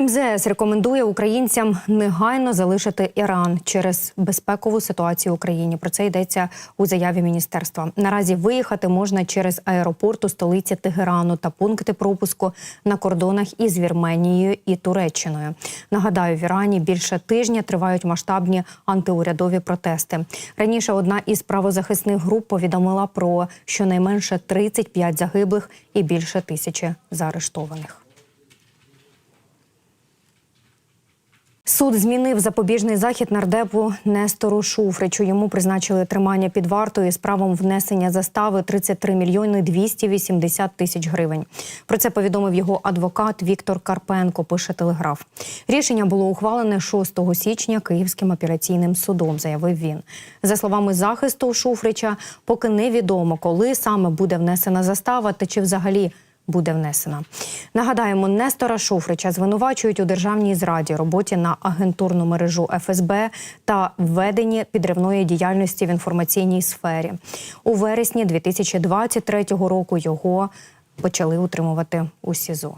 МЗС рекомендує українцям негайно залишити Іран через безпекову ситуацію в Україні. Про це йдеться у заяві міністерства. Наразі виїхати можна через аеропорт у столиці Тегерану та пункти пропуску на кордонах із Вірменією і Туреччиною. Нагадаю, в Ірані більше тижня тривають масштабні антиурядові протести. Раніше одна із правозахисних груп повідомила про щонайменше 35 загиблих і більше тисячі заарештованих. Суд змінив запобіжний захід нардепу Нестору Шуфричу. Йому призначили тримання під вартою з правом внесення застави 33 мільйони 280 тисяч гривень. Про це повідомив його адвокат Віктор Карпенко. Пише телеграф. Рішення було ухвалене 6 січня Київським апеляційним судом. Заявив він. За словами захисту Шуфрича, поки невідомо, коли саме буде внесена застава та чи взагалі буде внесена. Нагадаємо, Нестора Шуфрича звинувачують у державній зраді, роботі на агентурну мережу ФСБ та введенні підривної діяльності в інформаційній сфері. У вересні 2023 року його почали утримувати у СІЗО.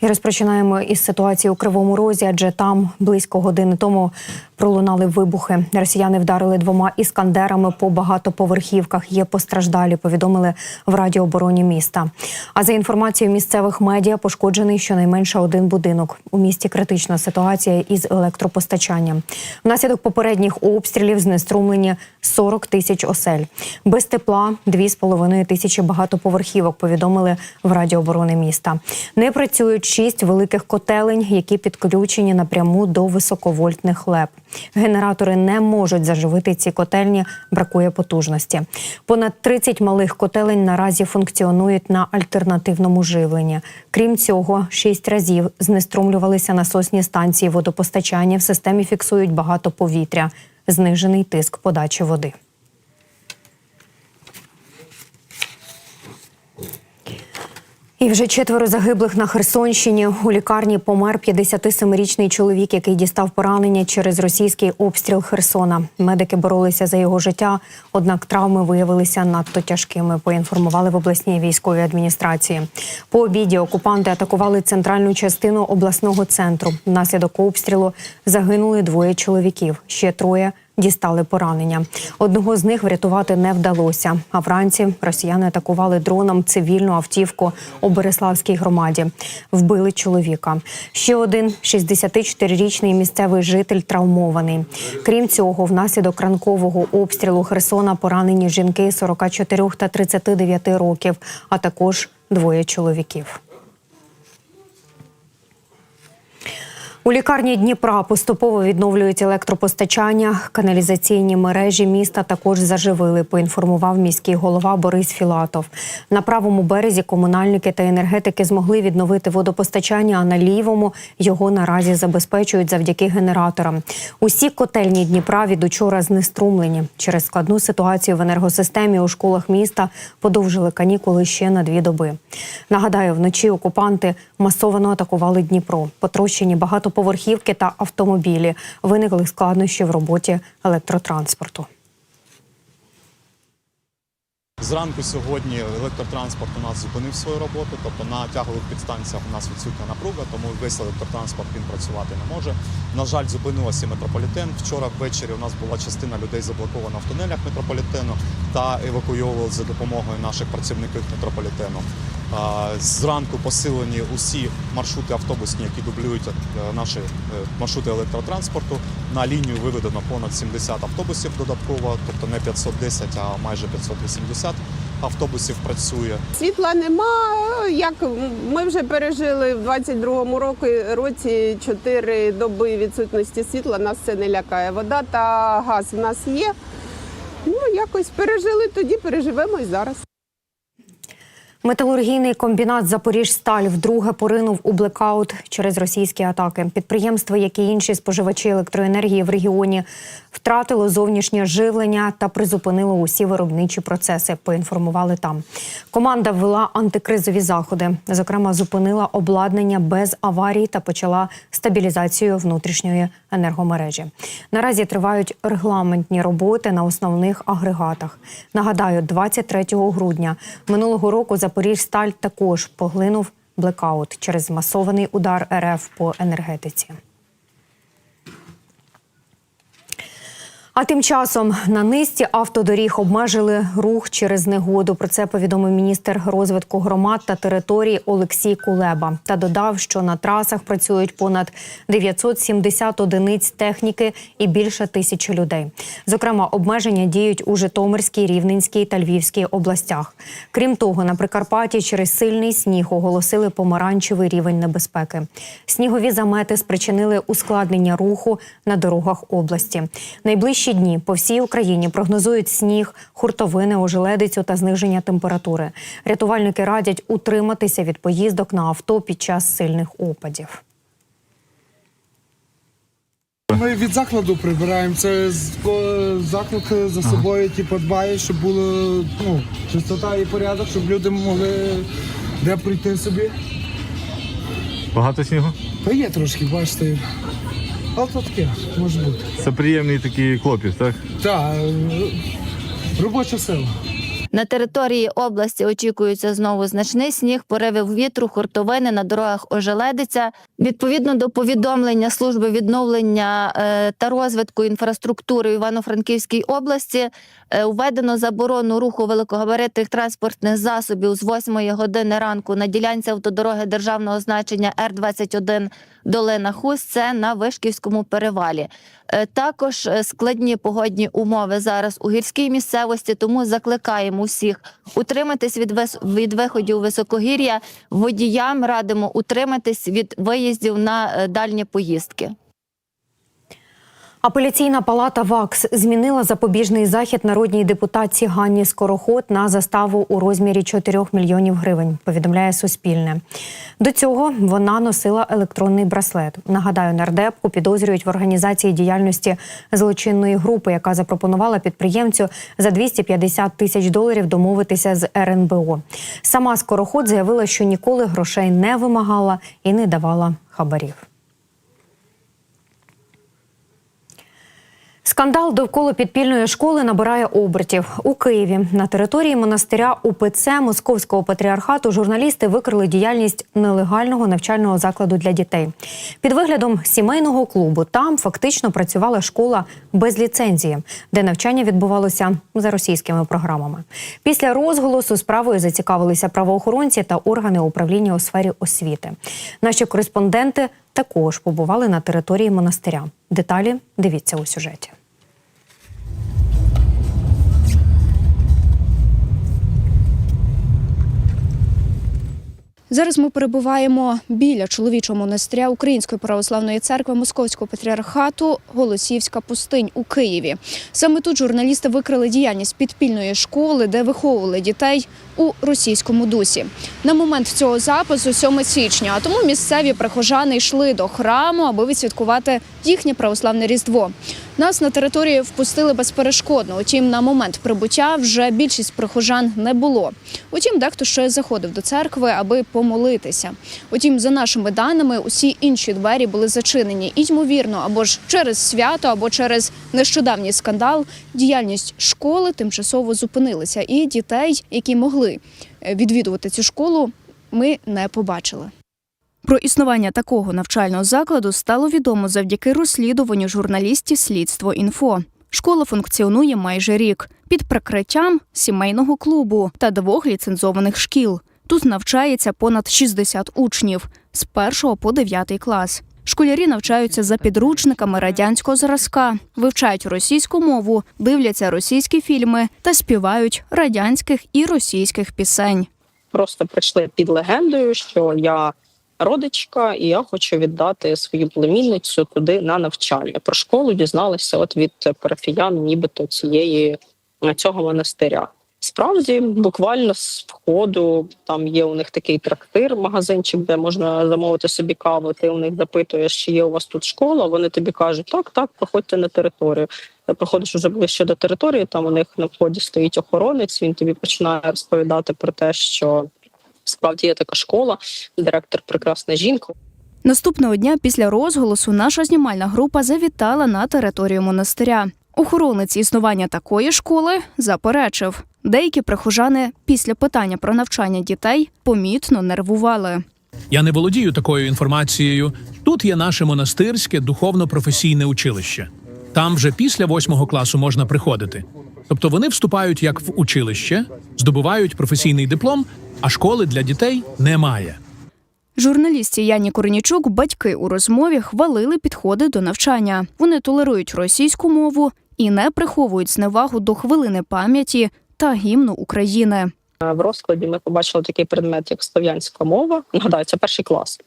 І розпочинаємо із ситуації у Кривому Розі, адже там близько години тому пролунали вибухи. Росіяни вдарили двома іскандерами по багатоповерхівках. Є постраждалі. Повідомили в радіообороні міста. А за інформацією місцевих медіа, пошкоджений щонайменше один будинок. У місті критична ситуація із електропостачанням. Внаслідок попередніх обстрілів знеструмлені 40 тисяч осель. Без тепла 2,5 тисячі багатоповерхівок. Повідомили в радіооборони міста. Не працюють шість великих котелень, які підключені напряму до високовольтних леп. Генератори не можуть заживити ці котельні, бракує потужності. Понад 30 малих котелень наразі функціонують на альтернативному живленні. Крім цього, шість разів знеструмлювалися насосні станції водопостачання. В системі фіксують багато повітря, знижений тиск подачі води. І вже четверо загиблих на Херсонщині. У лікарні помер 57-річний чоловік, який дістав поранення через російський обстріл Херсона. Медики боролися за його життя, однак травми виявилися надто тяжкими. Поінформували в обласній військовій адміністрації. По обіді окупанти атакували центральну частину обласного центру. Внаслідок обстрілу загинули двоє чоловіків. Ще троє дістали поранення. Одного з них врятувати не вдалося. А вранці росіяни атакували дроном цивільну автівку у Береславській громаді. Вбили чоловіка. Ще один 64-річний місцевий житель травмований. Крім цього, внаслідок ранкового обстрілу Херсона поранені жінки 44 та 39 років, а також двоє чоловіків. У лікарні Дніпра поступово відновлюють електропостачання. Каналізаційні мережі міста також заживили. Поінформував міський голова Борис Філатов. На правому березі комунальники та енергетики змогли відновити водопостачання. А на лівому його наразі забезпечують завдяки генераторам. Усі котельні Дніпра від учора знеструмлені. Через складну ситуацію в енергосистемі у школах міста подовжили канікули ще на дві доби. Нагадаю, вночі окупанти масово атакували Дніпро. Потрощені багато поверхівки та автомобілі. Виникли складнощі в роботі електротранспорту. Зранку сьогодні електротранспорт у нас зупинив свою роботу, тобто на тягових підстанціях у нас відсутня напруга, тому весь електротранспорт він працювати не може. На жаль, зупинилося метрополітен. Вчора ввечері у нас була частина людей заблокована в тунелях метрополітену та евакуйовували за допомогою наших працівників метрополітену. Зранку посилені усі маршрути автобусні, які дублюють е, наші е, маршрути електротранспорту. На лінію виведено понад 70 автобусів додатково, тобто не 510, а майже 580 автобусів працює. Світла нема. Як ми вже пережили в 22-му році, році 4 доби відсутності світла, нас це не лякає. Вода та газ в нас є. Ну, якось пережили тоді, переживемо і зараз. Металургійний комбінат Запоріжсталь вдруге поринув у блекаут через російські атаки. Підприємство, як і інші споживачі електроенергії в регіоні, втратило зовнішнє живлення та призупинило усі виробничі процеси. Поінформували там. Команда ввела антикризові заходи. Зокрема, зупинила обладнання без аварій та почала стабілізацію внутрішньої енергомережі. Наразі тривають регламентні роботи на основних агрегатах. Нагадаю, 23 грудня минулого року Запоріжсталь також поглинув блекаут через масований удар РФ по енергетиці. А тим часом на низці автодоріг обмежили рух через негоду. Про це повідомив міністр розвитку громад та територій Олексій Кулеба та додав, що на трасах працюють понад 970 одиниць техніки і більше тисячі людей. Зокрема, обмеження діють у Житомирській, Рівненській та Львівській областях. Крім того, на Прикарпатті через сильний сніг оголосили помаранчевий рівень небезпеки. Снігові замети спричинили ускладнення руху на дорогах області. Найближчі дні по всій Україні прогнозують сніг, хуртовини, ожеледицю та зниження температури. Рятувальники радять утриматися від поїздок на авто під час сильних опадів. Ми від закладу прибираємо. Це заклад за собою типу, дбає, щоб було ну, чистота і порядок, щоб люди могли де прийти собі. Багато снігу? Та є трошки, бачите. Але то таке, може бути. Це приємний такий клопіт, так? Так, е, робоча сила. На території області очікується знову значний сніг, пориви вітру, хуртовини на дорогах ожеледиця. Відповідно до повідомлення служби відновлення е, та розвитку інфраструктури Івано-Франківській області е, введено заборону руху великогабаритних транспортних засобів з 8 години ранку на ділянці автодороги державного значення Р-21 Долина Хус. Це на Вишківському перевалі. Е, Також е, складні погодні умови зараз у гірській місцевості, тому закликаємо всіх утриматись від вис- від виходів високогір'я. Водіям радимо утриматись від виїздів на е, дальні поїздки. Апеляційна палата ВАКС змінила запобіжний захід народній депутатці Ганні Скороход на заставу у розмірі 4 мільйонів гривень. Повідомляє Суспільне. До цього вона носила електронний браслет. Нагадаю, нардепку підозрюють в організації діяльності злочинної групи, яка запропонувала підприємцю за 250 тисяч доларів домовитися з РНБО. Сама Скороход заявила, що ніколи грошей не вимагала і не давала хабарів. Скандал довкола підпільної школи набирає обертів у Києві. На території монастиря УПЦ Московського патріархату журналісти викрили діяльність нелегального навчального закладу для дітей. Під виглядом сімейного клубу там фактично працювала школа без ліцензії, де навчання відбувалося за російськими програмами. Після розголосу справою зацікавилися правоохоронці та органи управління у сфері освіти. Наші кореспонденти також побували на території монастиря. Деталі дивіться у сюжеті. Зараз ми перебуваємо біля чоловічого монастиря Української православної церкви Московського патріархату Голосіївська пустинь у Києві. Саме тут журналісти викрили діяльність підпільної школи, де виховували дітей у російському дусі. На момент цього запису 7 січня, а тому місцеві прихожани йшли до храму, аби відсвяткувати їхнє православне різдво. Нас на територію впустили безперешкодно. Утім, на момент прибуття вже більшість прихожан не було. Утім, дехто ще заходив до церкви, аби помолитися. Утім, за нашими даними, усі інші двері були зачинені. І ймовірно, або ж через свято, або через нещодавній скандал, діяльність школи тимчасово зупинилася, і дітей, які могли е, відвідувати цю школу, ми не побачили. Про існування такого навчального закладу стало відомо завдяки розслідуванню журналістів Слідство інфо. Школа функціонує майже рік під прикриттям сімейного клубу та двох ліцензованих шкіл. Тут навчається понад 60 учнів з 1 по 9 клас. Школярі навчаються за підручниками радянського зразка, вивчають російську мову, дивляться російські фільми та співають радянських і російських пісень. просто прийшли під легендою, що я родичка, і я хочу віддати свою племінницю туди на навчання. Про школу дізналися от від парафіян, нібито цієї цього монастиря. Справді, буквально з входу там є у них такий трактир, магазинчик, де можна замовити собі каву. Ти у них запитуєш, чи є у вас тут школа. Вони тобі кажуть, так, так, проходьте на територію. Ти приходиш уже ближче до території. Там у них на вході стоїть охоронець. Він тобі починає розповідати про те, що справді є така школа, директор прекрасна жінка. Наступного дня після розголосу наша знімальна група завітала на територію монастиря. Охоронець існування такої школи заперечив. Деякі прихожани після питання про навчання дітей помітно нервували. Я не володію такою інформацією. Тут є наше монастирське духовно-професійне училище. Там вже після восьмого класу можна приходити. Тобто вони вступають як в училище, здобувають професійний диплом, а школи для дітей немає. Журналістці Яні Коренічук батьки у розмові хвалили підходи до навчання. Вони толерують російську мову і не приховують зневагу до хвилини пам'яті та гімну України. Е, В розкладі ми побачили такий предмет, як слов'янська мова. Нагадаю, це перший клас.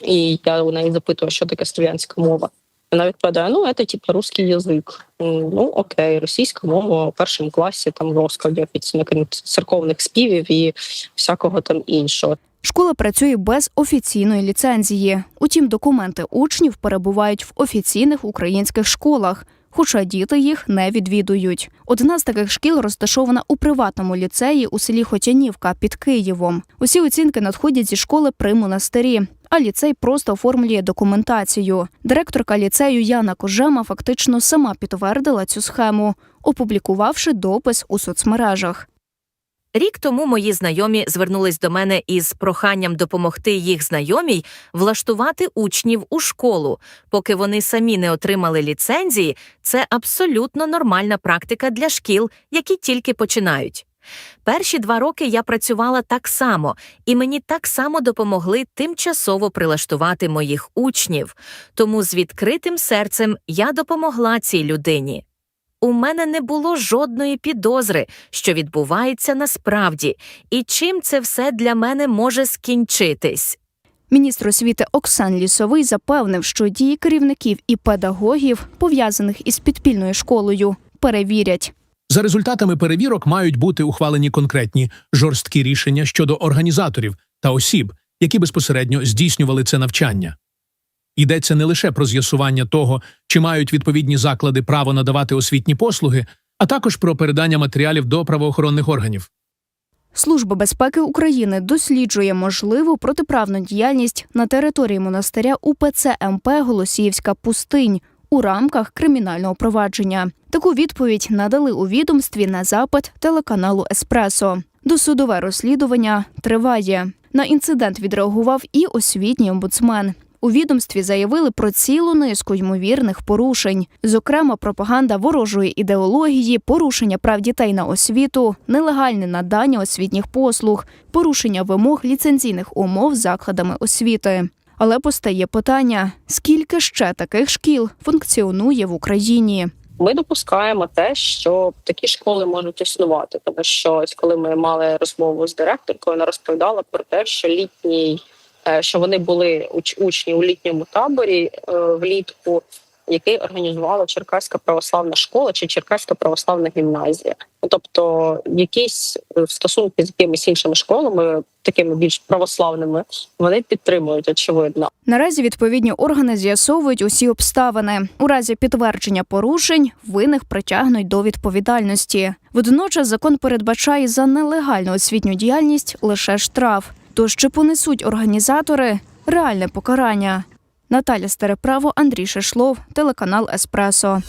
І я у неї запитую, що таке слов'янська мова. Вона відповідає: ну, це типу русський язик. Ну окей, російська мова у першому класі там в розкладі офіційно крім церковних співів і всякого там іншого. Школа працює без офіційної ліцензії. Утім, документи учнів перебувають в офіційних українських школах, хоча діти їх не відвідують. Одна з таких шкіл розташована у приватному ліцеї у селі Хотянівка під Києвом. Усі оцінки надходять зі школи при монастирі. А ліцей просто оформлює документацію. Директорка ліцею Яна Кожема фактично сама підтвердила цю схему, опублікувавши допис у соцмережах. Рік тому мої знайомі звернулись до мене із проханням допомогти їх знайомій влаштувати учнів у школу. Поки вони самі не отримали ліцензії, це абсолютно нормальна практика для шкіл, які тільки починають. Перші два роки я працювала так само, і мені так само допомогли тимчасово прилаштувати моїх учнів. Тому з відкритим серцем я допомогла цій людині. У мене не було жодної підозри, що відбувається насправді, і чим це все для мене може скінчитись. Міністр освіти Оксан Лісовий запевнив, що дії керівників і педагогів, пов'язаних із підпільною школою, перевірять. За результатами перевірок мають бути ухвалені конкретні жорсткі рішення щодо організаторів та осіб, які безпосередньо здійснювали це навчання. Йдеться не лише про з'ясування того, чи мають відповідні заклади право надавати освітні послуги, а також про передання матеріалів до правоохоронних органів. Служба безпеки України досліджує можливу протиправну діяльність на території монастиря УПЦ МП Голосіївська пустинь у рамках кримінального провадження. Таку відповідь надали у відомстві на запит телеканалу Еспресо. Досудове розслідування триває. На інцидент відреагував і освітній омбудсмен. У відомстві заявили про цілу низку ймовірних порушень, зокрема, пропаганда ворожої ідеології, порушення прав дітей на освіту, нелегальне надання освітніх послуг, порушення вимог ліцензійних умов закладами освіти. Але постає питання: скільки ще таких шкіл функціонує в Україні? Ми допускаємо те, що такі школи можуть існувати, тому що ось коли ми мали розмову з директоркою, вона розповідала про те, що літній, що вони були учні у літньому таборі е, влітку, який організувала Черкаська православна школа чи Черкаська православна гімназія. Ну, Тобто, якісь е, стосунки з якимись іншими школами, такими більш православними, вони підтримують очевидно. Наразі відповідні органи з'ясовують усі обставини. У разі підтвердження порушень винних притягнуть до відповідальності. Водночас закон передбачає за нелегальну освітню діяльність лише штраф. Тож чи понесуть організатори реальне покарання? Наталя Стереправо, Андрій Шишлов, телеканал Еспресо.